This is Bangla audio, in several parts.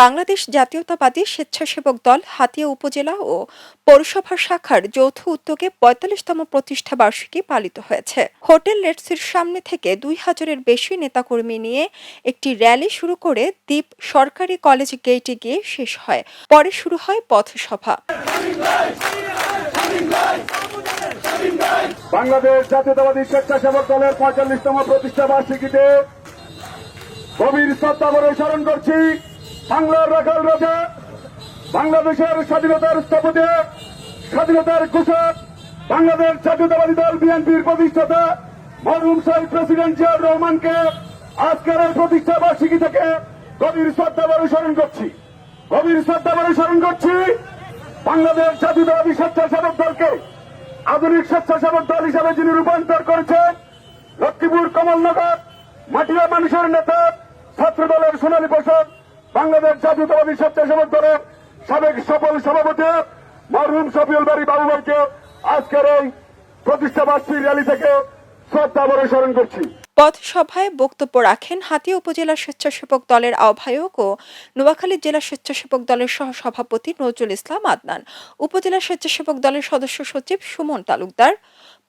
বাংলাদেশ জাতীয়তাবাদী স্বেচ্ছাসেবক দল হাতিয়া উপজেলা ও পৌরসভা শাখার যৌথ উদ্যোগে পঁয়তাল্লিশতম প্রতিষ্ঠা বার্ষিকী পালিত হয়েছে। হোটেল রেটসের সামনে থেকে দুই হাজারের বেশি নেতাকর্মী নিয়ে একটি র্যালি শুরু করে দ্বীপ সরকারি কলেজ গেটে গিয়ে শেষ হয়। পরে শুরু হয় পথসভা। বাংলাদেশ জাতীয়তাবাদী স্বেচ্ছাসেবক দলের পঁয়তাল্লিশতম প্রতিষ্ঠা বার্ষিকীতে গভীর শ্রদ্ধাভরে স্মরণ করছি। বাংলার রাখাল রাজা, বাংলাদেশের স্বাধীনতার স্থপতি, স্বাধীনতার ঘোষক, বাংলাদেশ জাতীয়তাবাদী দল বিএনপির প্রতিষ্ঠাতা, মরহুম শহীদ প্রেসিডেন্ট জিয়াউর রহমানকে আজকের এই প্রতিষ্ঠা বার্ষিকী থেকে গভীর শ্রদ্ধাভরে স্মরণ করছি। গভীর শ্রদ্ধাভরে স্মরণ করছি বাংলাদেশ জাতীয়তাবাদী স্বেচ্ছাসেবক দলকে। আধুনিক স্বেচ্ছাসেবক দল হিসাবে যিনি রূপান্তর করেছেন, লক্ষ্মীপুর কমলনগর, মাটিয়া মানুষের নেতা ছাত্র দলের সোনালী পোষক বাংলাদেশ জাতীয়তাবাদী স্বেচ্ছাসেবক দলের সাবেক সফল সভাপতি মরহুম শফিউল বাড়ি বাবু ভাইকে আজকের এই প্রতিষ্ঠা বার্ষিক র্যালি থেকে শ্রদ্ধা ভরে স্মরণ করছি। পথসভায় বক্তব্য রাখেন হাতিয়া উপজেলা স্বেচ্ছাসেবক দলের আহ্বায়ক ও নোয়াখালী জেলা স্বেচ্ছাসেবক দলের সহসভাপতি নজরুল ইসলাম আদনান, উপজেলা স্বেচ্ছাসেবক দলের সদস্য সচিব সুমন তালুকদার,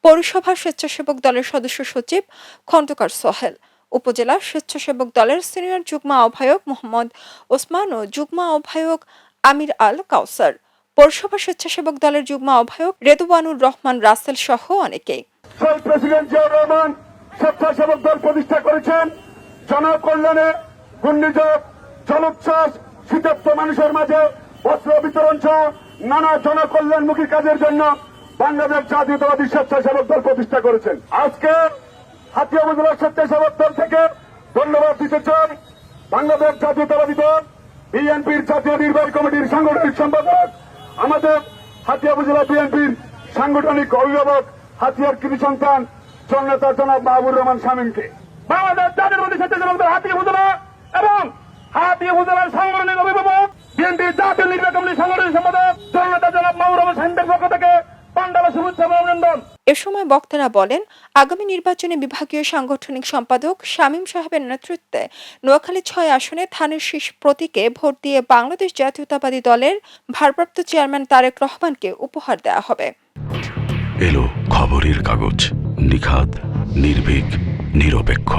পৌরসভা স্বেচ্ছাসেবক দলের সদস্য সচিব খন্দকার সোহেল উপজেলা স্বেচ্ছাসেবক দলের সিনিয়র যুগ্ম আহ্বায়ক মোহাম্মদ ওসমান ও যুগ্ম আহ্বায়ক আমির আল কাউসার। পৌরসভা স্বেচ্ছাসেবক দলের যুগ্ম আহ্বায়ক রেদুয়ানুর রহমান রাসেল সহ শহীদ প্রেসিডেন্ট জিয়াউর রহমান স্বেচ্ছাসেবক দল প্রতিষ্ঠা করেছেন। জনকল্যাণে ঘূর্ণিঝড়, জলোচ্ছ্বাস শীতার্থ মানুষের মাঝে বস্ত্র বিতরণ সহ নানা জনকল্যাণমুখী কাজের জন্য বাংলাদেশ জাতীয়তাবাদী স্বেচ্ছাসেবক দল প্রতিষ্ঠা করেছেন। আজকে হাতিয়া উপজেলা স্বেচ্ছাসেবক থেকে ধন্যবাদ দিতে চাই বাংলাদেশ জাতীয়তাবাদী দল, বিএনপির জাতীয় নির্বাহী কমিটির সাংগঠনিক সম্পাদক, আমাদের হাতিয়া উপজেলা বিএনপির সাংগঠনিক অভিভাবক, হাতিয়ার কৃতি সন্তান, জননেতা জনাব মাহবুর রহমান শামীমকে। বাংলাদেশ জাতীয়তাবাদী স্বেচ্ছাসেবক দল হাতিয়া উপজেলা এবং হাতিয়া উপজেলার সাংগঠনিক অভিভাবক, বিএনপির জাতীয় নির্বাহী কমিটির সাংগঠনিক সম্পাদক, জননেতা জনাব মাহবুর রহমান শামীমের পক্ষ থেকে পান্ডালা শুভেচ্ছা অভিনন্দন। এ সময় বক্তারা বলেন, আগামী নির্বাচনে বিভাগীয় সাংগঠনিক সম্পাদক শামীম সাহেবের নেতৃত্বে নোয়াখালী ছয় আসনে থানের শীর্ষ প্রতীকে ভোট দিয়ে বাংলাদেশ জাতীয়তাবাদী দলের ভারপ্রাপ্ত চেয়ারম্যান তারেক রহমানকে উপহার দেওয়া হবে। এলো খবরের কাগজ, নিখাদ, নির্ভীক, নিরপেক্ষ।